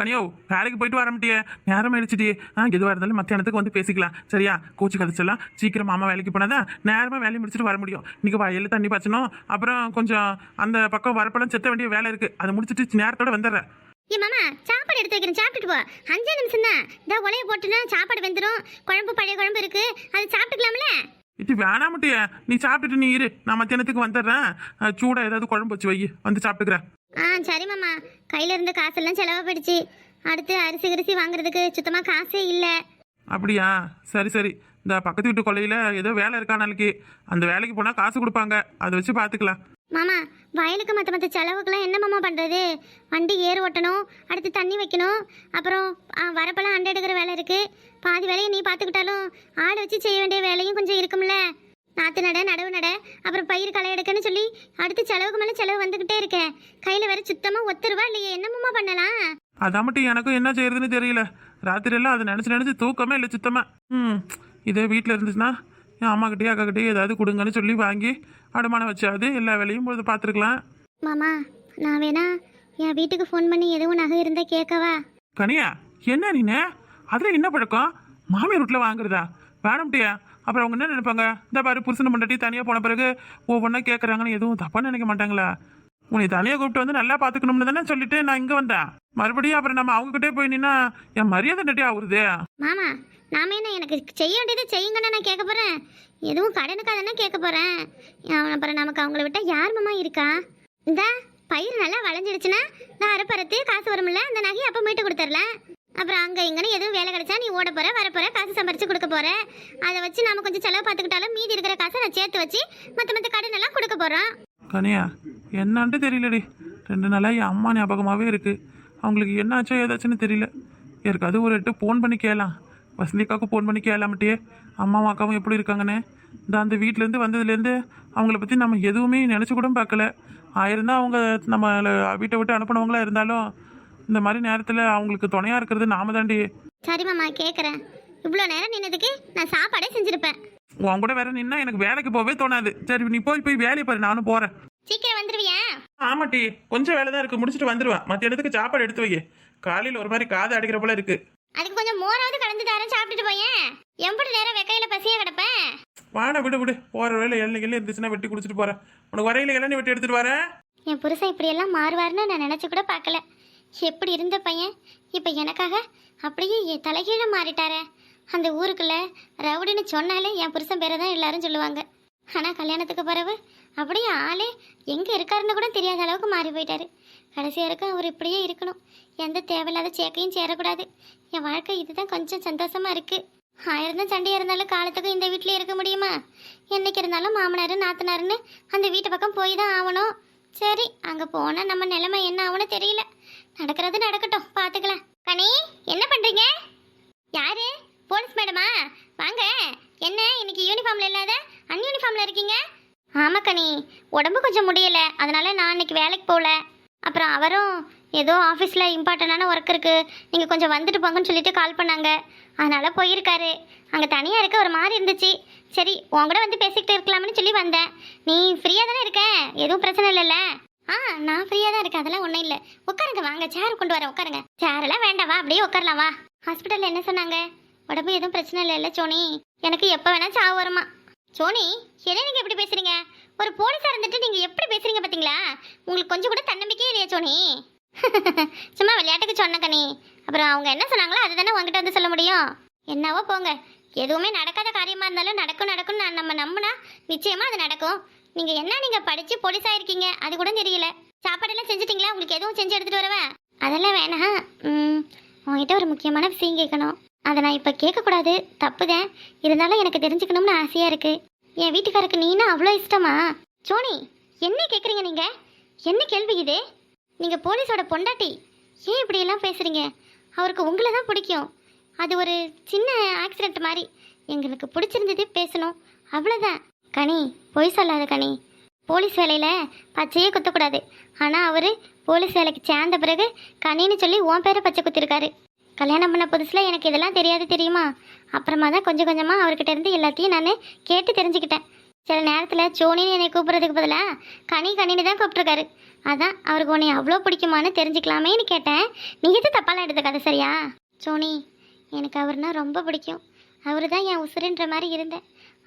கனியோ வேலைக்கு போயிட்டு வர மாட்டியே? நேரம் ஆயிடுச்சுடி. ஆ எதுவாக இருந்தாலும் மத்தியானத்துக்கு வந்து பேசிக்கலாம். சரியா? கோச்சு கழிச்சலாம் சீக்கிரம் மாமா வேலைக்கு போனாதான் நேரமாக வேலையை முடிச்சுட்டு வர முடியும். இன்னைக்கு வயலில் தண்ணி பாய்ச்சணும். அப்புறம் கொஞ்சம் அந்த பக்கம் வரப்பெல்லாம் செத்த வேண்டிய வேலை இருக்கு. அதை முடிச்சுட்டு நேரத்தோட வந்துடுறேன். ஏ மாமா சாப்பாடு எடுத்து வைக்கிறேன். சாப்பிட்டுட்டு போ. அஞ்சே நிமிஷம் தான். இந்த உலைய போட்டுனா சாப்பாடு வெந்துடும் குழம்பு பழைய குழம்பு இருக்கு. அது சாப்பிட்டுக்கலாம்ல? இது வேணாமட்டியே நீ சாப்பிட்டுட்டு நீ இரு. நான் மத்தியானத்துக்கு வந்துடுறேன். அஹ், சூடா ஏதாவது குழம்பு வச்சு வை. வந்து சாப்பிட்டுக்கிறேன். ஆ சரி மாமா. கையில இருந்த காசெல்லாம் செலவா போயிடுச்சு அடுத்து அரிசி கிரிசி வாங்குறதுக்கு சுத்தமா காசே இல்லை. அப்படியா? சரி சரி. இந்த பக்கத்து வீட்டு கொல்லையில் ஏதோ வேலை இருக்கா நாளைக்கு. அந்த வேலைக்கு போனால் காசு கொடுப்பாங்க. அதை வச்சு பார்த்துக்கலாம். மாமா வயலுக்கு மற்ற மற்ற செலவுக்கெல்லாம் என்ன மாமா பண்ணுறது வண்டி ஏர் ஓட்டணும் அடுத்து தண்ணி வைக்கணும் அப்புறம் வரப்பெல்லாம் அண்டை எடுக்கிற வேலை இருக்குது பாதி வேலையை நீ பார்த்துக்கிட்டாலும் ஆளை வச்சு செய்ய வேண்டிய வேலையும் கொஞ்சம் இருக்கும்ல. நாற்று நட நடவு நட அப்புறம் பயிர் களை எடுக்கன்னு சொல்லி அடுத்து செலவுக்கு மேலே செலவு வந்துக்கிட்டே இருக்கேன் கையில் வேற சுத்தமாக ஒத்து ரூபா இல்லையே? என்னமாமா பண்ணலாம்? அதான் மட்டும் எனக்கும் என்ன செய்யறதுன்னு தெரியல. ராத்திரி எல்லாம் அதை நினச்சி நினச்சி தூக்கமே இல்லை சுத்தமா. ம் இதே வீட்டில் இருந்துச்சுன்னா என் அம்மா கிட்டே அக்கா கிட்டே ஏதாவது கொடுங்கன்னு சொல்லி வாங்கி அடமானம் வச்சாது எல்லா வேலையும் பொழுது பார்த்துருக்கலாம். மாமா நான் வேணா என் வீட்டுக்கு ஃபோன் பண்ணி எதுவும் நகை இருந்தால் கேட்கவா? கனியா என்ன நீனு? அதில் என்ன பழக்கம்? மாமியார் வீட்டில் வாங்குறதா? வேணாம்ட்டியா? அப்புறம் அவங்க என்ன நினைப்பாங்க? இந்த பாரு புருஷனை முன்னாடி தனியாக போன பிறகு ஒவ்வொன்றா கேட்குறாங்கன்னு எதுவும் தப்பாக நினைக்க மாட்டாங்களா? உன்னை தனியாக கூப்பிட்டு வந்து நல்லா பார்த்துக்கணும்னு தானே சொல்லிட்டு நான் இங்கே வந்தேன். மறுபடியும் அப்புறம் நம்ம அவங்ககிட்டே போய் நின்னா என் மரியாதை நட்டி ஆகுறது மாமா நாம என்ன எனக்கு செய்ய வேண்டியது செய்யுங்கன்னு நான் கேட்க போறேன். எதுவும் கடனுக்காக தானே கேட்க போறேன். அப்புறம் நமக்கு அவங்கள விட்டால் யார் மாமா இருக்கா? இந்த பயிர் நல்லா வளைஞ்சிடுச்சுன்னா நான் அரைப்பறத்து காசு வரும்ல அந்த நகையை அப்போ மீட்டு கொடுத்துர்ல அப்புறம் அங்கே இங்கன்னு எதுவும் வேலை கிடைச்சா நீ ஓட போகிற வர போற காசு சம்பாரிச்சு கொடுக்க போகிற அதை வச்சு நாம கொஞ்சம் செலவு பார்த்துக்கிட்டாலும் மீதி இருக்கிற காசை நான் சேர்த்து வச்சு மற்ற மற்ற கடனெல்லாம் கொடுக்க போகிறோம் கனியா என்னான்ட்டு தெரியலடி. ரெண்டு நாளாக என் அம்மா ஞாபகமாகவே இருக்குது அவங்களுக்கு என்னாச்சோ ஏதாச்சுன்னு தெரியல. யாருக்காவது ஒரு எட்டு ஃபோன் பண்ணி கேளாம். வசந்திக்காவுக்கு ஃபோன் பண்ணி கேளாமட்டியே. அம்மாவும் அக்காவும் எப்படி இருக்காங்கன்னு. இந்த அந்த வீட்டிலேருந்து வந்ததுலேருந்து அவங்கள பற்றி நம்ம எதுவுமே நினச்சி கூட பார்க்கல. ஆயிருந்தால் அவங்க நம்ம வீட்டை விட்டு அனுப்பினவங்களா இருந்தாலும் இந்த மாதிரி நேரத்தில் அவங்களுக்கு துணையாக இருக்கிறது நாம தாண்டி. சரி மாமா கேட்குறேன் இவ்வளோ நேரம் நின்னதுக்கு நான் சாப்பாடே செஞ்சிருப்பேன். உன் கூட வேற நின்னா எனக்கு வேலைக்கு போகவே தோணாது. சரி நீ போய் போய் வேலையை பாரு நானும் போகிறேன் சீக்கிரம் வந்துருவியா? ஆமாட்டி கொஞ்சம் வேலை தான் இருக்கு முடிச்சுட்டு வந்துடுவேன் மத்தியானத்துக்கு சாப்பாடு எடுத்து வை காலையில் ஒரு மாதிரி காது அடிக்கிற போல இருக்கு. அதுக்கு கொஞ்சம் மோராவது கலந்து தரேன் சாப்பிட்டுட்டு போயேன். எம்படி நேரம் வெக்கையில பசியா கிடப்பேன்? வாடா விடு விடு. போற வேலை எல்லாம் இருந்துச்சுன்னா வெட்டி குடிச்சிட்டு போறேன். உனக்கு வரையில இளநீ வெட்டி எடுத்துட்டு வரேன்? என் புருஷன் இப்படியெல்லாம் மாறுவார்னு நான் நினச்சி கூட பார்க்கல. எப்படி இருந்த பையன்? இப்போ எனக்காக அப்படியே என் தலைகீழ மாறிட்டாரே. அந்த ஊருக்குள்ளே ரவுடின்னு சொன்னாலே என் புருஷன் பேரை தான் எல்லாரும் சொல்லுவாங்க. ஆனால் கல்யாணத்துக்கு பிறகு அப்படியே ஆளே எங்கே இருக்காருன்னு கூட தெரியாத அளவுக்கு மாறி போயிட்டாரு. கடைசி வரைக்கும் அவர் இப்படியே இருக்கணும். எந்த தேவையில்லாத சேர்க்கையும் சேரக்கூடாது. என் வாழ்க்கை இதுதான் கொஞ்சம் சந்தோஷமாக இருக்குது ஆயிரம் தான் சண்டையாக இருந்தாலும் காலத்துக்கும் இந்த வீட்டிலே இருக்க முடியுமா? என்னைக்கு இருந்தாலும் மாமனார் நாத்தனாருன்னு அந்த வீட்டு பக்கம் போய் தான் ஆகணும் சரி அங்கே போனால் நம்ம நிலைமை என்ன ஆகும்னு தெரியல. நடக்கிறது நடக்கட்டும் பார்த்துக்கலாம் கனி என்ன பண்ணுறீங்க யாரு? போலீஸ் மேடமா? வாங்க. என்ன இன்னைக்கு யூனிஃபார்மில் இல்லாத அன் யூனிஃபார்மில் இருக்கீங்க? ஆமாம் கனி. உடம்பு கொஞ்சம் முடியல. அதனால் நான் இன்னைக்கு வேலைக்கு போகல. அப்புறம் அவரும் ஏதோ ஆஃபீஸில் இம்பார்ட்டண்டான ஒர்க் இருக்குது நீங்கள் கொஞ்சம் வந்துட்டு போங்கன்னு சொல்லிட்டு கால் பண்ணாங்க. அதனால் போயிருக்காரு. அங்கே தனியாக இருக்க ஒரு மாதிரி இருந்துச்சு. சரி உன் கூட வந்து பேசிக்கிட்டு இருக்கலாம்னு சொல்லி வந்தேன். நீ ஃப்ரீயாக தானே இருக்க? எதுவும் பிரச்சனை இல்லைல்ல. ஆ நான் ஃப்ரீயாக தான் இருக்கேன். அதெல்லாம் ஒன்றும் இல்லை. உட்காருங்க வாங்க. சேர் கொண்டு வரேன். உட்காருங்க. சேரெல்லாம் வேண்டாம். வா அப்படியே உட்காரலாம். வா. ஹாஸ்பிட்டலில் என்ன சொன்னாங்க? உடம்பு எதுவும் பிரச்சனை இல்லைல்ல சோனி. எனக்கு எப்போ வேணால் சாவு வருமா? சோனி எதை நீங்கள் எப்படி பேசுறீங்க? ஒரு போலீஸாக இருந்துட்டு நீங்கள் எப்படி பேசுறீங்க பார்த்தீங்களா உங்களுக்கு கொஞ்சம் கூட தன்னம்பிக்கையே இல்லையா சோனி? சும்மா விளையாட்டுக்கு சொன்ன கனி. அப்புறம் அவங்க என்ன சொன்னாங்களோ அதுதானே உங்ககிட்ட வந்து சொல்ல முடியும். என்னவோ போங்க. எதுவுமே நடக்காத காரியமாக இருந்தாலும் நடக்கும் நடக்கும்னு நான் நம்ம நம்பினா நிச்சயமாக அது நடக்கும். நீங்க என்ன நீங்க படிச்சு போலீஸா இருக்கீங்க? அது கூட தெரியல. சாப்பாடெல்லாம் செஞ்சுட்டீங்களா? உங்களுக்கு எதுவும் செஞ்சு எடுத்துட்டு வரவா? அதெல்லாம் வேணாம். உங்ககிட்ட ஒரு முக்கியமான விஷயம் கேட்கணும். அதை நான் இப்போ கேட்கக்கூடாது. தப்புதான். இருந்தாலும் எனக்கு தெரிஞ்சுக்கணும்னு ஆசையாக இருக்கு. என் வீட்டுக்காருக்கு நீனா அவ்வளோ இஷ்டமா? சோனி என்ன கேட்குறீங்க நீங்கள் என்ன கேள்வி இது? நீங்கள் போலீஸோட பொண்டாட்டி. ஏன் இப்படியெல்லாம் பேசுகிறீங்க அவருக்கு உங்களை தான் பிடிக்கும். அது ஒரு சின்ன ஆக்சிடென்ட் மாதிரி. எங்களுக்கு பிடிச்சிருந்தது பேசணும். அவ்வளோதான் கனி பொய் சொல்லாத கனி. போலீஸ் வேலையில் பச்சையே குத்தக்கூடாது. ஆனால் அவர் போலீஸ் வேலைக்கு சேர்ந்த பிறகு கனின்னு சொல்லி உன் பேரை பச்சை குத்திருக்காரு. கல்யாணம் பண்ண புதுசில் எனக்கு இதெல்லாம் தெரியாது தெரியுமா? அப்புறமா தான் கொஞ்சம் கொஞ்சமாக அவர்கிட்ட இருந்து எல்லாத்தையும் நான் கேட்டு தெரிஞ்சுக்கிட்டேன். சில நேரத்தில் சோனின்னு என்னை கூப்பிட்றதுக்கு பதிலாக கனி கனின்னு தான் கூப்பிட்ருக்காரு அதான் அவருக்கு உன்னை அவ்வளோ பிடிக்குமான்னு தெரிஞ்சுக்கலாமேன்னு கேட்டேன். நீ எது தப்பாலாம் கதை சரியா? சோனி எனக்கு அவர்னா ரொம்ப பிடிக்கும். அவர் தான் என் உசுருன்ற மாதிரி இருந்தேன்.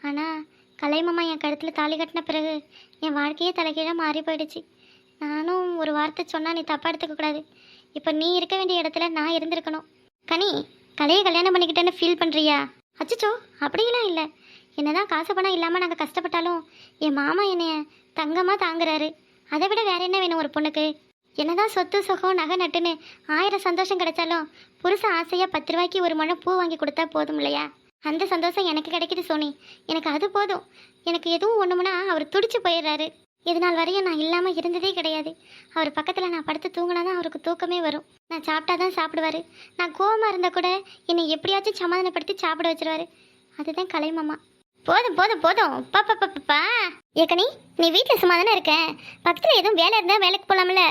ஆனால் கலைமாமா என் கழுத்தில் தாலி கட்டின பிறகு என் வாழ்க்கையே தலைகீழாக மாறி போயிடுச்சு. நானும் ஒரு வார்த்தை சொன்னால் நீ தப்பாக எடுத்துக்கக்கூடாது இப்போ நீ இருக்க வேண்டிய இடத்துல நான் இருந்திருக்கணும். கனி கலையை கல்யாணம் பண்ணிக்கிட்டேன்னு ஃபீல் பண்ணுறியா அச்சச்சோ அப்படிலாம் இல்லை. என்னதான் காசு பணம் இல்லாமல் நாங்கள் கஷ்டப்பட்டாலும் என் மாமா என்னைய தங்கமாக தாங்குறாரு. அதை விட வேற என்ன வேணும் ஒரு பொண்ணுக்கு? என்னதான் சொத்து சுகம் நகை நட்டுன்னு ஆயிரம் சந்தோஷம் கிடைச்சாலும் புருஷன் ஆசையாக பத்து ரூபாய்க்கு ஒரு மணம் பூ வாங்கி கொடுத்தா போதும் இல்லையா? அந்த சந்தோஷம் எனக்கு கிடைக்குது சோனி. எனக்கு அது போதும். எனக்கு எதுவும் ஒன்றுமுன்னா அவர் துடிச்சு போயிடுறாரு. இது நாள் வரையும் நான் இல்லாமல் இருந்ததே கிடையாது. அவர் பக்கத்தில் நான் படுத்து தூங்கினா தான் அவருக்கு தூக்கமே வரும். நான் சாப்பிட்டா தான் சாப்பிடுவாரு. நான் கோவமாக இருந்தால் கூட என்னை எப்படியாச்சும் சமாதானப்படுத்தி சாப்பிட வச்சிருவாரு. அதுதான் கலைமாமா போதும் போதும் போதும். பாப்பா பாப்பா ஏக்கனி நீ வீட்டில் சும்மா தானே இருக்கேன் பக்கத்தில் எதுவும் வேலை இருந்தால் வேலைக்கு போகலாம்ல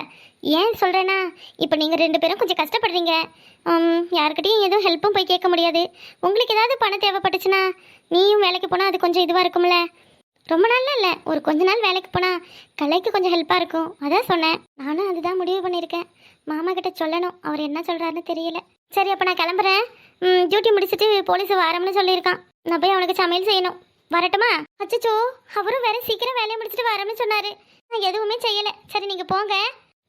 ஏன் சொல்கிறேன்னா இப்போ நீங்கள் ரெண்டு பேரும் கொஞ்சம் கஷ்டப்படுறீங்க. யாருக்கிட்டையும் எதுவும் ஹெல்ப்பும் போய் கேட்க முடியாது. உங்களுக்கு ஏதாவது பணம் தேவைப்பட்டுச்சுன்னா நீயும் வேலைக்கு போனால் அது கொஞ்சம் இதுவாக இருக்கும்ல. ரொம்ப நாள்லாம் இல்லை. ஒரு கொஞ்ச நாள் வேலைக்கு போனால் கலைக்கு கொஞ்சம் ஹெல்ப்பாக இருக்கும். அதான் சொன்னேன். நானும் அதுதான் முடிவு பண்ணியிருக்கேன். மாமா கிட்ட சொல்லணும். அவர் என்ன சொல்கிறாருன்னு தெரியல. சரி அப்போ நான் கிளம்புறேன். டியூட்டி முடிச்சுட்டு போலீஸ் வாரம்னு சொல்லியிருக்கான். நான் போய் அவனுக்கு சமையல் செய்யணும். வரட்டுமா? அச்சச்சோ அவரும் வேற சீக்கிரம் வேலையை முடிச்சுட்டு வரேன்னு சொன்னாரு. நான் எதுவுமே செய்யலை. சரி நீங்கள் போங்க.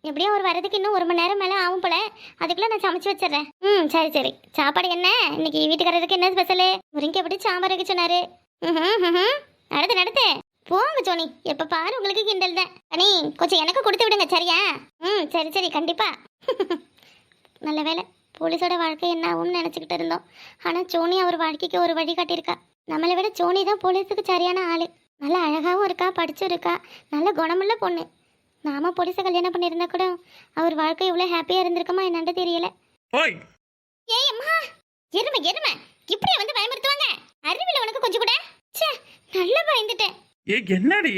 எப்படியும் அவர் வரதுக்கு இன்னும் ஒரு மணி நேரம் மேலே ஆகும் போல. அதுக்குள்ள நான் சமைச்சு வச்சிடுறேன். ம் சரி சரி. சாப்பாடு என்ன? இன்னைக்கு வீட்டுக்காரருக்கு என்ன ஸ்பெஷலு முருங்கை எப்படி சாம்பார் வைக்க சொன்னாரு. ம் ம்ஹும். நடத்து நடத்து. போங்க சோனி. எப்ப பாரு உங்களுக்கு கிண்டல் தான். அனி கொஞ்சம் எனக்கு கொடுத்து விடுங்க சரியா? ம் சரி சரி கண்டிப்பா. நல்ல வேலை போலீஸோட வாழ்க்கை என்ன ஆகும்னு நினச்சிக்கிட்டு இருந்தோம். ஆனால் சோனி அவர் வாழ்க்கைக்கு ஒரு வழி காட்டியிருக்கா. நம்மளை விட சோனி தான் போலீஸுக்கு சரியான ஆள். நல்ல அழகாகவும் இருக்கா படிச்சும் இருக்கா. நல்ல குணமுள்ள பொண்ணு. நாம போலீஸை கல்யாணம் பண்ணியிருந்தா கூட அவர் வாழ்க்கை இவ்வளோ ஹாப்பியாக இருந்திருக்குமா என்னன்னு தெரியல. ஓய்! ஏய் அம்மா! எருமை எருமை! இப்படியே வந்து பயமுறுத்துவாங்க. அறிவில் உனக்கு கொஞ்சம் கூட? ச்சே நல்லா பயந்துட்டேன். ஏ என்னடி?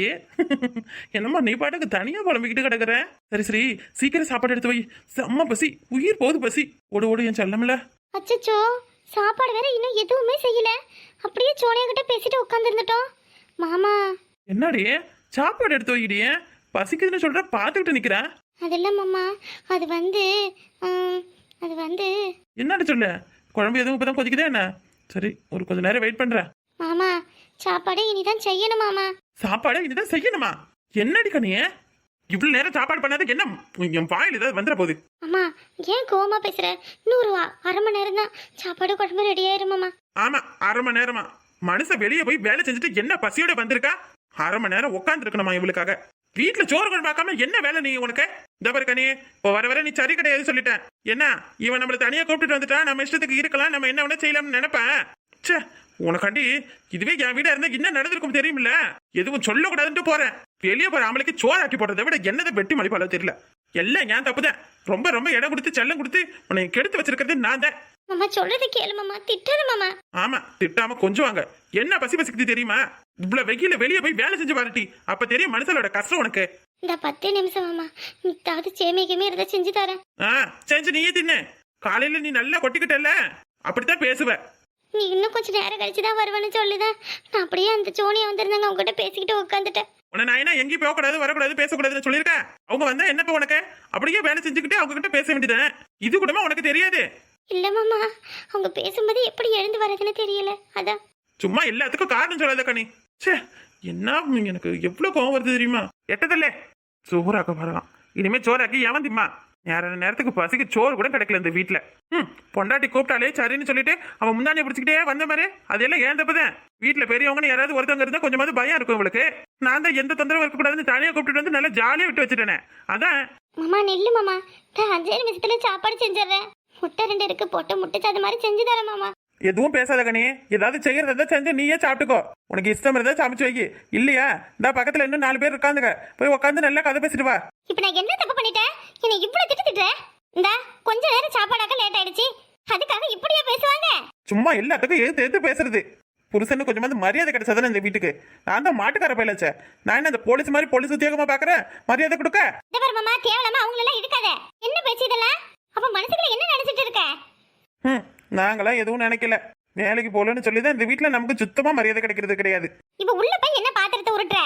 என்னம்மா நீ பாட்டுக்கு தனியா புலம்பிக்கிட்டு கிடக்குற? சரி சரி சீக்கிரம் சாப்பாடு எடுத்து வை. செம்ம பசி. உயிர் போகுது பசி. ஓடு ஓடு என் செல்லமில்ல அச்சச்சோ சாப்பாடு வேற இன்னும் எதுவுமே செய்யல. அப்படியே சோனியா கிட்ட பேசிட்டு உட்காந்துருந்துட்டோம் மாமா! என்னடி? சாப்பாடு எடுத்து வைக்கிடியே பசிக்குதுன்னு சொல்ற பார்த்துக்கிட்டு நிக்கிறேன் அது இல்லை மாமா? அது வந்து ம், அது வந்து. என்னடி சொல்லு. குழம்பு எதுவும் இப்பதான் கொதிக்குதா என்ன? சரி ஒரு கொஞ்ச நேரம் வெயிட் பண்றேன் மாமா சாப்பாடு இனிதான் செய்யணும் மாமா. சாப்பாடு இதுதான் செய்யணுமா? என்னடி கண்ணியே இவ்வளவு நேரம் சாப்பாடு பண்ணாத என்ன? என் வாயில் ஏதாவது வந்துட போகுது. அம்மா ஏன் கோவமா பேசுற? இன்னும் ஒரு அ- அரை மணி நேரம் தான் சாப்பாடு குழம்பு ரெடி ஆயிரும் மாமா. ஆமா அரை மணி நேரமா. மனுஷன் வெளியே போய் வேலை செஞ்சுட்டு என்ன பசியோட வந்திருக்கா? அரை மணி நேரம் உட்கார்ந்து இருக்கணுமா இவளுக்காக? வீட்டுல சோறு கொண்டு பார்க்காம என்ன வேலை நீ உனக்கு? இந்த பாரு கனி இப்போ வர வர நீ சரி கிடையாது சொல்லிட்டேன். என்ன? இவன் நம்மள தனியா கூப்பிட்டுட்டு வந்துட்டா? நம்ம இஷ்டத்துக்கு இருக்கலாம். நம்ம என்ன வேணா செய்யலாம்னு நினைப்பேன் ச்சே உனக்காண்டி இதுவே என் வீடா இருந்தா என்ன நடந்திருக்கும் தெரியுமில்ல? எதுவும் சொல்லக்கூடாதுன்ட்டு போறேன். வெளியே போற ஆம்பளைக்கு சோறு ஆட்டி போடுறதை விட என்னதை வெட்டி மலிப்பாளோ தெரியல. எல்லாம் ஏன் தப்புதான். ரொம்ப ரொம்ப இடம் கொடுத்து செல்லம் கொடுத்து உன்னை கெடுத்து வச்சிருக்கிறது நான் தான் மாமா சொல்றது கேளு மாமா. திட்டாத மாமா. ஆமா திட்டாம கொஞ்சம் வாங்க என்ன பசி பசிக்குது தெரியுமா? இவ்வளவு வெயில வெளியே போய் வேலை செஞ்சு பாருட்டி. அப்ப தெரியும் மனுஷனோட கஷ்டம் உனக்கு. இந்த பத்தே நிமிஷம் மாமா. இதாவது சேமிக்குமே இருந்தா செஞ்சு தரேன். ஆ செஞ்சு நீயே தின்னு. காலையில நீ நல்லா கொட்டிக்கிட்டல அப்படித்தான் பேசுவ. நீ இன்னும் கொஞ்சம் நேரம் கழிச்சு தான் வருவேன்னு சொல்லுதான் நான் அப்படியே அந்த சோனியா வந்திருந்தாங்க உங்ககிட்ட பேசிக்கிட்டு உட்காந்துட்டேன் உன்னை நான் என்ன எங்கேயும் போகக்கூடாது வரக்கூடாது பேசக்கூடாதுன்னு சொல்லியிருக்கேன் அவங்க வந்தா என்ன இப்ப உனக்கு? அப்படியே வேலை செஞ்சுக்கிட்டு அவங்க கிட்ட பேச வேண்டியது இது கூடமா உனக்கு தெரியாது? இல்ல மாமா அவங்க பேசும்போது எப்படி எழுந்து வர்றதுன்னு தெரியல. அதான் சும்மா எல்லாத்துக்கும் காரணம் சொல்லாத கனி. ச்சே என்ன எனக்கு? எவ்வளவு கோவம் வருது தெரியுமா? எட்டதில்ல. சோறாக்க வரலாம். இனிமே சோறாக்கி எவன் திம்மா நேர நேரத்துக்கு பசிக்கு சோறு கூட கிடைக்கல இந்த வீட்டுல ம் பொண்டாட்டி கூப்பிட்டாலே சரின்னு சொல்லிட்டு அவன் முந்தானே பிடிச்சிக்கிட்டே வந்த மாதிரி அதெல்லாம் ஏன் தப்புதான் வீட்டுல பெரியவங்கன்னு யாராவது ஒருத்தவங்க இருந்தா கொஞ்சமாவது பயம் இருக்கும் இவளுக்கு. நான் தான் எந்த தொந்தரவும் இருக்கக்கூடாதுன்னு தனியா கூப்பிட்டு வந்து நல்லா ஜாலியா விட்டு வச்சுட்டேனே. அதான். மாமா நெல்லு மாமா. அஞ்சே நிமிஷத்துல சாப்பாடு செஞ்சிடுறேன். முட்டை ரெண்டு இருக்கு போட்டு முட்டை சாதம் மாதிரி செஞ்சு தரேன் மாமா. எதுவும் பேசாத கனி. ஏதாவது செய்யறதா செஞ்சு நீயே சாப்பிட்டுக்கோ. உனக்கு இஷ்டம் இருந்தா சமைச்சு வை. இல்லையா? இந்த பக்கத்துல இன்னும் நாலு பேர் உட்காந்துக்க. போய் உட்காந்து நல்லா கதை பேசிட்டு வா. இப்போ நான் என்ன தப்பு பண்ணிட்டேன் என்னை இவ்வளவு திட்டு திட்டுற? இந்த கொஞ்ச நேரம் சாப்பாடாக்க லேட் ஆயிடுச்சு. அதுக்காக இப்படியா பேசுவாங்க? சும்மா எல்லாத்துக்கும் எதிர்த்து எதிர்த்து பேசுறது. புருஷனு கொஞ்சமாவது மரியாதை கிடைச்சதானே இந்த வீட்டுக்கு. நான் தான் மாட்டுக்கார பயிலச்சே நான் என்ன இந்த போலீஸ் மாதிரி போலீஸ் உத்தியோகமா பாக்குறேன்? மரியாதை கொடுக்க? இந்த பாரு மாமா தேவலாமா அவங்களெல்லாம் இருக்காத. என்ன பேச்சு இதெல்லாம்? அப்ப மனசுக்குள்ள என்ன நினைச்சிட்டு இருக்க? ம் நாங்களாம் எதுவும் நினைக்கல. வேலைக்கு போகலன்னு சொல்லி தான் இந்த வீட்டில் நமக்கு சுத்தமா மரியாதை கிடைக்கிறது கிடையாது. இப்ப உள்ள போய் என்ன பாத்திரத்தை உருட்டுற?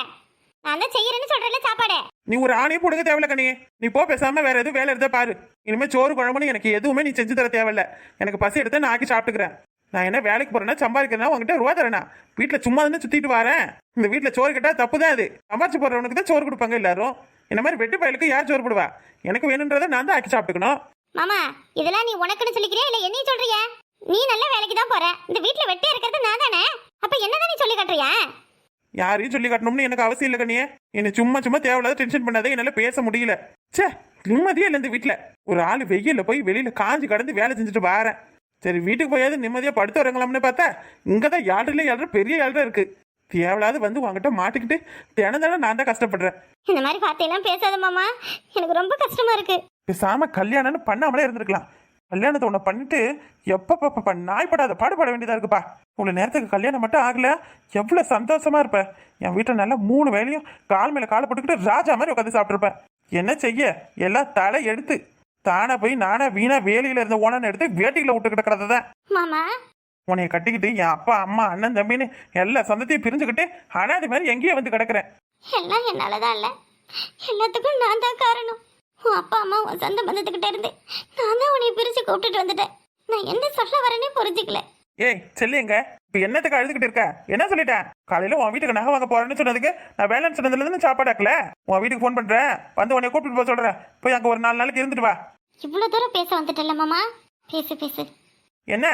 நான் தான் செய்யறேன்னு சொல்றேன்ல சாப்பாடு? நீ ஒரு ஆணையே போடுங்க தேவையில்ல கண்ணி நீ போ பேசாம வேற எதுவும் வேலை இருந்தா பாரு. இனிமே சோறு குழம்புன்னு எனக்கு எதுவுமே நீ செஞ்சு தர தேவையில்ல. எனக்கு பசி எடுத்து நான் ஆக்கி சாப்பிட்டுக்கிறேன். நான் என்ன வேலைக்கு போறேன்னா சம்பாதிக்கிறேன்னா உங்ககிட்ட ரூபா தரேனா? வீட்டுல சும்மா தானே சுத்திட்டு வரேன். இந்த வீட்டுல சோறு கேட்டா தப்பு தான் அது. சம்பாரிச்சு போறவனுக்கு தான் சோறு கொடுப்பாங்க எல்லாரும். இந்த மாதிரி வெட்டி பயலுக்கு யார் சோறு போடுவா? எனக்கு வேணுன்றதை நான் தான் ஆக்கி சாப்பிட்டுக்கணும். மாமா இதெல்லாம் நீ உனக்குன்னு சொல்லிக்கிறியா இல்ல என்னையும் சொல்றியா? நீ நல்ல வேலைக்கு தான் போற. இந்த வீட்ல வெட்டியா இருக்கிறது நான் தானே அப்ப என்னதான் நீ சொல்லி காட்டுறியா? யாரையும் சொல்லி காட்டணும்னு எனக்கு அவசியம் இல்லை கண்ணியே. என்னை சும்மா சும்மா தேவையில்லாத டென்ஷன் பண்ணாதே என்னால பேச முடியல. ச்சே நிம்மதியே இல்லை இந்த வீட்டில் ஒரு ஆள் வெயில்ல போய் வெளியில காஞ்சு கடந்து வேலை செஞ்சுட்டு வாரேன். சரி வீட்டுக்கு போயாவது நிம்மதியாக படுத்து வரங்களாம்னு பார்த்தா இங்கே தான் யாருல யாரும் பெரிய யாரும் இருக்கு. தேவையில்லாத வந்து உங்ககிட்ட மாட்டிக்கிட்டு தினம் தினம் நான் தான் கஷ்டப்படுறேன். இந்த மாதிரி வார்த்தையெல்லாம் பேசாத மாமா. எனக்கு ரொம்ப கஷ்டமா இருக்கு. பேசாம கல்யாணம்னு பண்ணாமலே இருந்திருக்கலாம். கல்யாணத்தை உன்னை பண்ணிட்டு எப்பப்ப நாய்ப்படாத பாடுபட வேண்டியதா இருக்குப்பா. இவ்வளவு நேரத்துக்கு கல்யாணம் மட்டும் ஆகல. எவ்வளவு சந்தோஷமா இருப்ப. என் வீட்டில் நல்லா மூணு வேலையும் கால் மேல காலை போட்டுக்கிட்டு ராஜா மாதிரி உட்காந்து சாப்பிட்டுருப்பேன் என்ன செய்ய? எல்லாம் தலை எடுத்து தானே போய் நானே வீணா வேலையில இருந்த ஓனன்னு எடுத்து வேட்டியில விட்டு கிடக்கிறத தான் மாமா? உன்னைய கட்டிக்கிட்டு என் அப்பா அம்மா அண்ணன் தம்பின்னு எல்லா சொந்தத்தையும் பிரிஞ்சுக்கிட்டு அனாதை மாதிரி எங்கேயே வந்து கிடக்குறேன். எல்லாம் என்னாலதான் இல்ல. எல்லாத்துக்கும் நான் தான் காரணம். உன் அப்பா அம்மா உன் சொந்த பந்தத்துக்கிட்ட இருந்து நான் தான் உன்னை பிரிச்சு கூப்பிட்டுட்டு வந்துட்டேன். நான் என்ன சொல்ல வரேனே புரிஞ்சுக்கல. ஏய் செல்லிங்க இப்ப என்னத்துக்கு அழுதுகிட்டு இருக்க? என்ன சொல்லிட்டேன் காலையில உன் வீட்டுக்கு நகை வாங்க போறேன்னு சொன்னதுக்கு நான் வேலைன்னு சொன்னதுல இருந்து சாப்பாடு ஆக்கல. உன் வீட்டுக்கு ஃபோன் பண்றேன். வந்து உன்னை கூப்பிட்டு போக சொல்றேன். போய் அங்க ஒரு நாலு நாளைக்கு இருந்துட்டு வா. இவ்வளவு தூரம் பேச வந்துட்டல மாமா? பேசு பேசு. என்ன?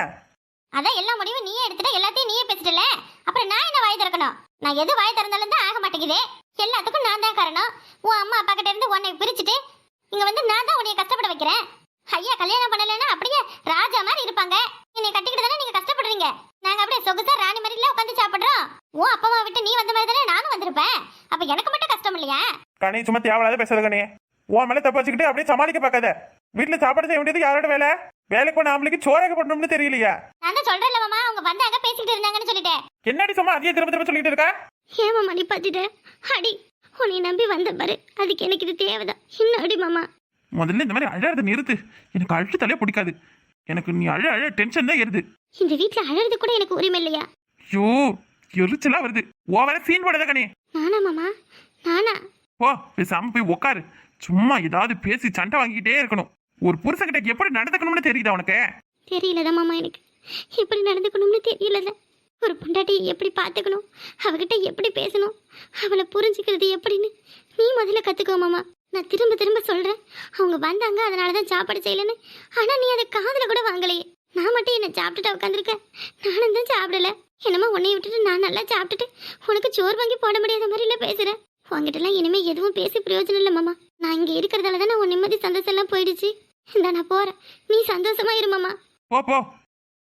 அதான் எல்லா முடிவும் நீயே எடுத்துட்ட எல்லாத்தையும் நீயே பேசிட்டல. அப்புறம் நான் என்ன வாய் திறக்கணும்? நான் எது வாய் திறந்தாலும் தான் ஆக மாட்டேங்குது. எல்லாத்துக்கும் நான் தான் காரணம். உன் அம்மா அப்பா கிட்ட இருந்து உன்னை பிரிச்சுட்டு இங்க வந்து நான் தான் உன்னை கஷ்டப்பட வைக்கிறேன். ஐயா கல்யாணம் பண்ணலைன்னா அப்படியே ராஜா மாதிரி இருப்பாங்க. என்னை கட்டிக்கிட்டு தானே நீங்க கஷ்டப்படுறீங்க? நாங்க அப்படியே சொகுசா ராணி மாதிரில உட்காந்து சாப்பிடுறோம். உன் அப்பா அம்மா விட்டு நீ வந்த மாதிரி தானே நானும் வந்திருப்பேன். அப்ப எனக்கு மட்டும் கஷ்டம் இல்லையா? கனி சும்மா தேவையில்லாத பேசாத கனி உன் மேல தப்பு வச்சுக்கிட்டு அப்படியே சமாளிக்க பார்க்காத. வீட்டுல சாப்பாடு செய்ய வேண்டியது யாரோட வேலை? வேலைக்கு போன ஆம்பளைக்கு சோறாக்க பண்ணணும்னு தெரியலையா? நான் தான் சொல்றேன்ல மாமா அவங்க வந்தாங்க பேசிக்கிட்டு இருந்தாங்கன்னு சொல்லிட்டேன். என்னடி சும்மா அதையே திரும்ப திரும்ப சொல்லிட்டு இருக்கா? ஏமா மணி பார்த்துட்ட? அடி உன்னை நம்பி வந்த பாரு. அதுக்கு எனக்கு இது தேவைதான். இன்னும் அடி மாமா. முதல்ல இந்த மாதிரி அழறத நிறுத்து. எனக்கு அழுத்தாலே பிடிக்காது. எனக்கு நீ அழ அழ டென்ஷன் தான் ஏறுது. இந்த வீட்ல அழறது கூட எனக்கு உரிமை இல்லையா? ஐயோ எரிச்சலா வருது. ஓவர சீன் போடாத கனி. நானா மாமா? நானா? போ பேசாம போய் உட்காரு சும்மா ஏதாவது பேசி சண்டை வாங்கிக்கிட்டே இருக்கணும். ஒரு புருஷன்கிட்ட எப்படி நடந்துக்கணும்னு தெரியுதா உனக்கு? தெரியலதா மாமா எனக்கு. எப்படி நடந்துக்கணும்னு தெரியலத ஒரு பொண்டாட்டியை எப்படி பார்த்துக்கணும்? அவகிட்ட எப்படி பேசணும்? அவளை புரிஞ்சுக்கிறது எப்படின்னு நீ முதல்ல கற்றுக்கோ மாமா. நான் திரும்ப திரும்ப சொல்கிறேன் அவங்க வந்தாங்க அதனால தான் சாப்பாடு செய்யலன்னு. ஆனால் நீ அதை காதில் கூட வாங்கலையே. நான் மட்டும் என்னை சாப்பிட்டுட்டு உட்காந்துருக்கேன் நானும் தான் சாப்பிடல. என்னமோ உன்னை விட்டுட்டு நான் நல்லா சாப்பிட்டுட்டு உனக்கு சோறு வாங்கி போட முடியாத மாதிரில பேசுகிறேன் உங்ககிட்டலாம் இனிமேல் எதுவும் பேசி பிரயோஜனம் இல்லை மாமா. நான் இங்கே இருக்கிறதால தான் உன் நிம்மதி சந்தோஷம் எல்லாம் போயிடுச்சு. இந்த நான் போகிறேன் நீ சந்தோஷமா இருமாமா போ போ.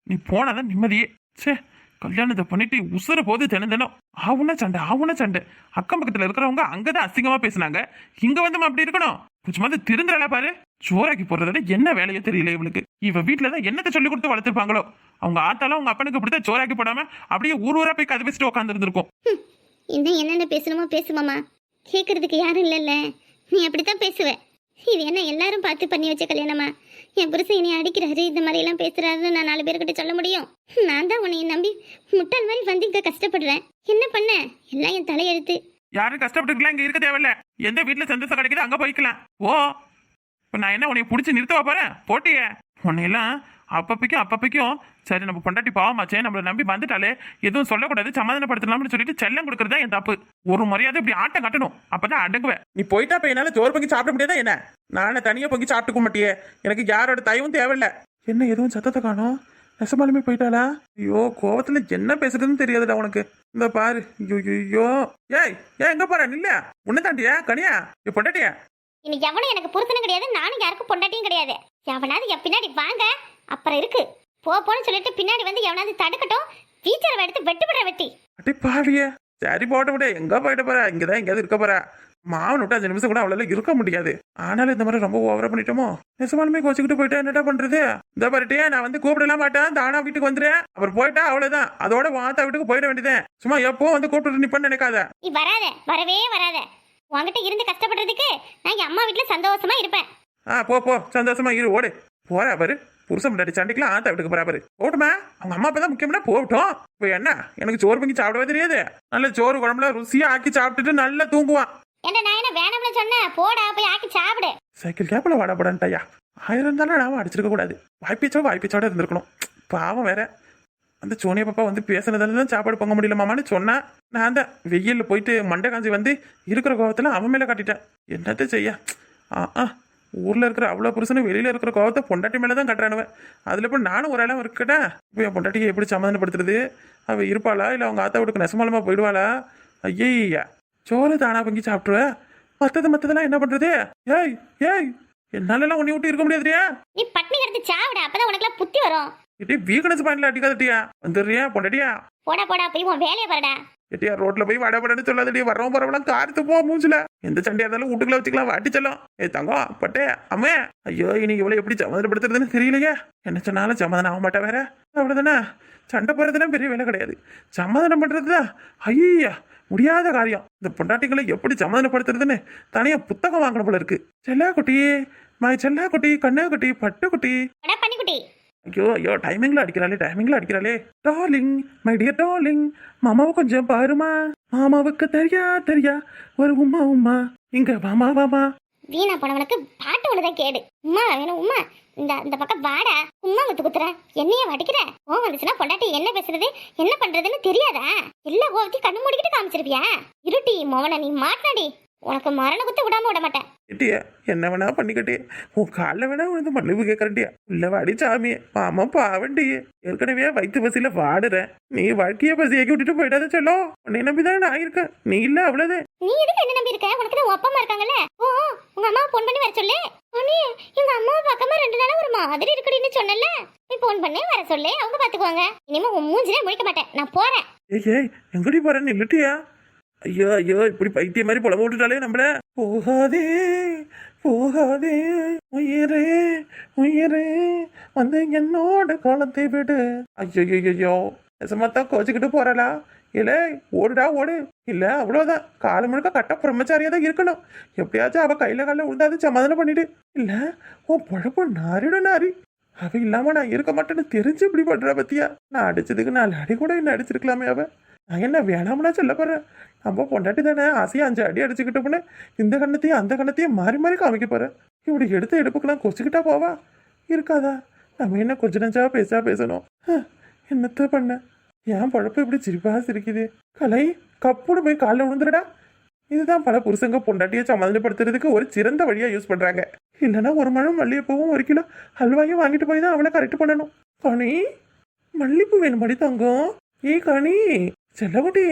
நீ போனாதான் நிம்மதியே. சே கல்யாணத்தை பண்ணிட்டு உசுர போது தினம் தினம் ஆவுன சண்டை ஆவுன சண்டை. அக்கம் பக்கத்துல இருக்கிறவங்க அங்கதான் அசிங்கமா பேசுனாங்க. இங்க வந்து அப்படி இருக்கணும்? கொஞ்சமாவது திருந்துறல பாரு. சோறாக்கி போடுறத என்ன வேலையோ தெரியல இவளுக்கு. இவ வீட்டுல தான் என்னத்தை சொல்லி கொடுத்து வளர்த்துருப்பாங்களோ? அவங்க ஆத்தாலும் அவங்க அப்பனுக்கு பிடித்த சோறாக்கி போடாம அப்படியே ஊர் ஊரா போய் கதை வச்சுட்டு உட்காந்து இருந்திருக்கும். இன்னும் என்னென்ன பேசணுமோ பேசுமாமா கேட்கறதுக்கு யாரும் இல்லைல்ல. நீ அப்படித்தான் பேசுவேன் இது என்ன எல்லாரும் பார்த்து பண்ணி வச்ச கல்யாணமா? என் புருஷன் என்னை அடிக்கிறாரு இந்த மாதிரி எல்லாம் பேசுறாருன்னு நான் நாலு பேர்கிட்ட சொல்ல முடியும். நான் தான் உன்னை நம்பி முட்டாள் மாதிரி வந்து இங்க கஷ்டப்படுறேன். என்ன பண்ண? எல்லாம் என் தலையெழுத்து. யாரும் கஷ்டப்பட்டுக்கலாம் இங்க இருக்க தேவையில்ல. எந்த வீட்டுல சந்தோஷம் கிடைக்குதோ அங்க போய்க்கலாம். ஓ இப்ப நான் என்ன உன்னை பிடிச்சி நிறுத்தவா போறேன்? போட்டியே. உன்னையெல்லாம் அப்பப்பைக்கும் அப்பப்பைக்கும் சரி நம்ம பொண்டாட்டி பாவமாச்சே நம்மளை நம்பி வந்துட்டாலே எதுவும் சொல்லக்கூடாது சமாதானப்படுத்தலாம்னு சொல்லிட்டு செல்லம் கொடுக்கறது தான் என் தப்பு. ஒரு மரியாதை இப்படி ஆட்டம் கட்டணும். அப்பதான் அடங்குவேன். நீ போயிட்டா இப்ப என்னால சோறு பொங்கி சாப்பிட முடியாதா என்ன? நானே தனியா பொங்கி சாப்பிட்டுக்க மாட்டியே. எனக்கு யாரோட தயவும் தேவையில்ல. என்ன எதுவும் சத்தத்தை காணோம்? நெசமாலுமே போயிட்டாளா? ஐயோ கோவத்துல என்ன பேசுறதுன்னு தெரியாதுடா உனக்கு. இந்த பாரு. ஐயோ ஐயோ ஏய் ஏன் எங்க போற? நில்ல. உன்ன தாண்டியா? கனியா? இப்ப பொண்டாட்டியா? இன்னைக்கு எவனும் எனக்கு புருஷனும் கிடையாது. நானும் யாருக்கும் பொண்டாட்டியும் கிடையாது. எவனாவது என் பின்னாடி வாங்க. அப்புறம் இருக்கு. போ போன்னு சொல்லிட்டு பின்னாடி வந்து எவனாவது தடுக்கட்டும் டீச்சரை எடுத்து வெட்டுப்படுற வெட்டி. அட்டே பாவிய. சரி போட்ட விட. எங்க போயிட்டு போறா? இங்கதான் எங்கேயாவது இருக்க போறா. மாவன் விட்டு அஞ்சு நிமிஷம் கூட அவளால இருக்க முடியாது. ஆனாலும் இந்த மாதிரி ரொம்ப ஓவரா பண்ணிட்டோமோ? நெசமாலுமே கோச்சுக்கிட்டு போயிட்டா என்னடா பண்றது? இந்த பாருட்டியா நான் வந்து கூப்பிடலாம் மாட்டேன். தானா வீட்டுக்கு வந்துடுறேன் அப்புறம் போயிட்டா அவ்வளவுதான். அதோட வாத்தா வீட்டுக்கு போயிட வேண்டியதேன் சும்மா எப்போ வந்து கூப்பிட்டு நிப்பன்னு நினைக்காத. நீ வராத. வரவே வராத. உன்கிட்ட இருந்து கஷ்டப்படுறதுக்கு நான் என் அம்மா வீட்டுல சந்தோஷமா இருப்பேன். ஆ போ போ. சந்தோஷமா இரு. ஓடு. போறா பாரு. புருஷன் முன்னாடி சண்டைக்கெல்லாம் ஆத்த வீட்டுக்கு போறா பாரு. போட்டுமா அவங்க அம்மா அப்பா தான் முக்கியம்னா போகட்டும். இப்போ என்ன? எனக்கு சோறு பொங்கி சாப்பிடவே தெரியாது. நல்ல சோறு குழம்புல ருசியா ஆக்கி சாப்பிட்டுட்டு நல்லா தூங்குவான். ஏன்டா நான் என்ன வேணாம்னு சொன்னேன்? போடா போய் ஆக்கி சாப்பிடு. சைக்கிள் கேப்பில் வாடப்படான்ட்டாயா ஆயிரம் தானே நாம அடிச்சிருக்க கூடாது. வாய்ப்பீச்சோ வாய்ப்பீச்சோட இருந்திருக்கணும். பாவம் வேற. அந்த சோனியா பாப்பா வந்து பேசுனதால தான் சாப்பாடு பொங்க முடியலமாமான்னு சொன்னா. நான் தான் வெயிலில் போயிட்டு மண்டை காஞ்சி வந்து இருக்கிற கோவத்தில் அவன் மேலே காட்டிட்டேன். என்னத்த செய்ய? ஆ ஆ. ஊரில் இருக்கிற அவ்வளோ புருஷனும் வெளியில் இருக்கிற கோவத்தை பொண்டாட்டி மேலே தான் கட்டுறானுவன் அதில் இப்போ நானும் ஒரு இடம் இருக்கட்டா? இப்போ என் பொண்டாட்டியை எப்படி சமாதானப்படுத்துறது? அவள் இருப்பாளா? இல்லை அவங்க ஆத்தா வீட்டுக்கு நெசமாலமாக போயிடுவாளா? ஐயா சோறு தானா பங்கி சாப்பிட்ருவேன் மற்றது மற்றதெல்லாம் என்ன பண்ணுறது ஏய் ஏய் என்னாலலாம் உன்னை விட்டு இருக்க முடியாதுரியா நீ பட்னி கிடந்து சாவிட அப்பதான் உனக்குலாம் புத்தி வரும். இட்டி வீக்கனஸ் பாயிண்ட்ல அடிக்காதட்டியா வந்துடுறியா? பொண்டாட்டியா போடா போடா போய் உன் வேலையை பாருடா. எட்டியா ரோட்ல போய் வடபடன்னு சொல்லாதடி. வர்றவன் போறவெல்லாம் கார்த்து போ மூஞ்சில. எந்த சண்டையா இருந்தாலும் வீட்டுக்குள்ள வச்சுக்கலாம். வாட்டி செல்லும். ஏ தங்கம் பட்டே அம்மே. ஐயோ இன்னைக்கு இவ்வளவு எப்படி சமாதானப்படுத்துறதுன்னு தெரியலையே. என்ன சொன்னாலும் சமாதானம் ஆக மாட்டா வேற. அவ்வளவுதானே? சண்டை போறதுலாம் பெரிய வேலை கிடையாது. சமாதானம் பண்றதுதான். ஐயா முடியாத காரியம். இந்த பொண்டாட்டிகளை எப்படி சமாதானப்படுத்துறதுன்னு தனியா புத்தகம் வாங்கணும் போல இருக்கு. செல்லா குட்டி மை செல்லா குட்டி கண்ணா குட்டி பட்டு குட்டி ஐயோ ஐயோ டைமிங்ல அடிக்கிறாளே டைமிங்ல அடிக்கிறாளே. டார்லிங் மை டியர் டார்லிங் மாமாவை கொஞ்சம் பாருமா. மாமாவுக்கு தெரியா தெரியா ஒரு உமா உமா. இங்க வாமா வாமா வீணா போனவனுக்கு பாட்டு ஒண்ணுதான் கேடு. உமா வேணும் உமா. இந்த இந்த பக்கம் வாடா. உமா வித்து குத்துற. என்னைய வடிக்கிற? ஓ வந்துச்சுன்னா பொண்டாட்டி என்ன பேசுறது? என்ன பண்றதுன்னு தெரியாதா? எல்லா கோவத்தையும் கண்ணு மூடிக்கிட்டு காமிச்சிருப்பியா? இருட்டி மோவன நீ மாட்டாடி உனக்கு மரண குத்து விடாம விட மாட்டேன். எட்டியா என்ன வேணா பண்ணிக்கட்டே உன் காலில் வேணா விழுந்து மன்னிப்பு கேட்கறண்டியா இல்ல வாடி சாமியே மாமா பாவண்டியே ஏற்கனவே வயிற்று பசியில வாடுறேன். நீ வாழ்க்கைய பசியாக்கி விட்டுட்டு போயிடாத சொல்லும் உன்னை நம்பிதான் நான் இருக்கேன். நீ இல்ல அவ்வளவுதான் நீ எதுக்கு என்ன நம்பி இருக்க உனக்கு தான் அப்பா அம்மா இருக்காங்கல்ல? ஓ உங்க அம்மா ஃபோன் பண்ணி வர சொல்லு. அண்ணே எங்க அம்மா பக்கமா ரெண்டு நாளா ஒரு மாதிரி இருக்குடின்னு சொன்னல நீ ஃபோன் பண்ணி வர சொல்லு. அவங்க பாத்துக்குவாங்க இனிமே உன் மூஞ்சிலே முழிக்க மாட்டேன். நான் போறேன். ஏய் ஏய் எங்கடி போறேன்னு இல்லட்டியா ஐயோ ஐயோ இப்படி பைத்திய மாதிரி புலம்ப விட்டுட்டாலே நம்மள. போகாதே போகாதே உயிரே உயிரே. வந்து என்னோட காலத்தை விடு. ஐயோ ஐயோ நெசமாத்தான் கோச்சிக்கிட்டு போறலா? இல்ல ஓடுடா ஓடு. இல்ல அவ்வளவுதான். காலம் முழுக்க கட்ட பிரம்மச்சாரியா தான் இருக்கணும். எப்படியாச்சும் அவ கையில காலில் விழுந்தாது சமாதானம் பண்ணிடு. இல்ல உன் பொழப்பு நாரிடும் நாரி. அவ இல்லாம நான் இருக்க மாட்டேன்னு தெரிஞ்சு இப்படி பண்றா பத்தியா? நான் அடிச்சதுக்கு நாலு அடி கூட என்ன அடிச்சிருக்கலாமே அவ. நான் என்ன வேணாம்னா சொல்ல போகிறேன் நம்ம பொண்டாட்டி தானே ஆசையா அஞ்சு அடி அடிச்சுக்கிட்டு போனேன் இந்த கண்ணத்தையும் அந்த கண்ணத்தையும் மாறி மாறி காமிக்க போகிறேன் இப்படி எடுத்த எடுப்புக்கெல்லாம் கொச்சிக்கிட்டா போவா? இருக்காதா? நம்ம என்ன கொஞ்ச நஞ்சா பேசா பேசணும்? ஹ, என்னத்த பண்ண? ஏன் பழப்பு இப்படி சிரிப்பா சிரிக்குது. கலை கப்புன்னு போய் காலில் விழுந்துருடா. இதுதான் பல புருஷங்க பொண்டாட்டியை சமாதானப்படுத்துறதுக்கு ஒரு சிறந்த வழியாக யூஸ் பண்ணுறாங்க இல்லைன்னா ஒரு மழம் மல்லிகைப்பூவும் ஒரு கிலோ ஹல்வாயும் வாங்கிட்டு போய் தான் அவளை கரெக்ட் பண்ணணும். கனி மல்லிப்பூ வேணும்படி தங்கம்? ஏய் கனி செல்லகுட்டி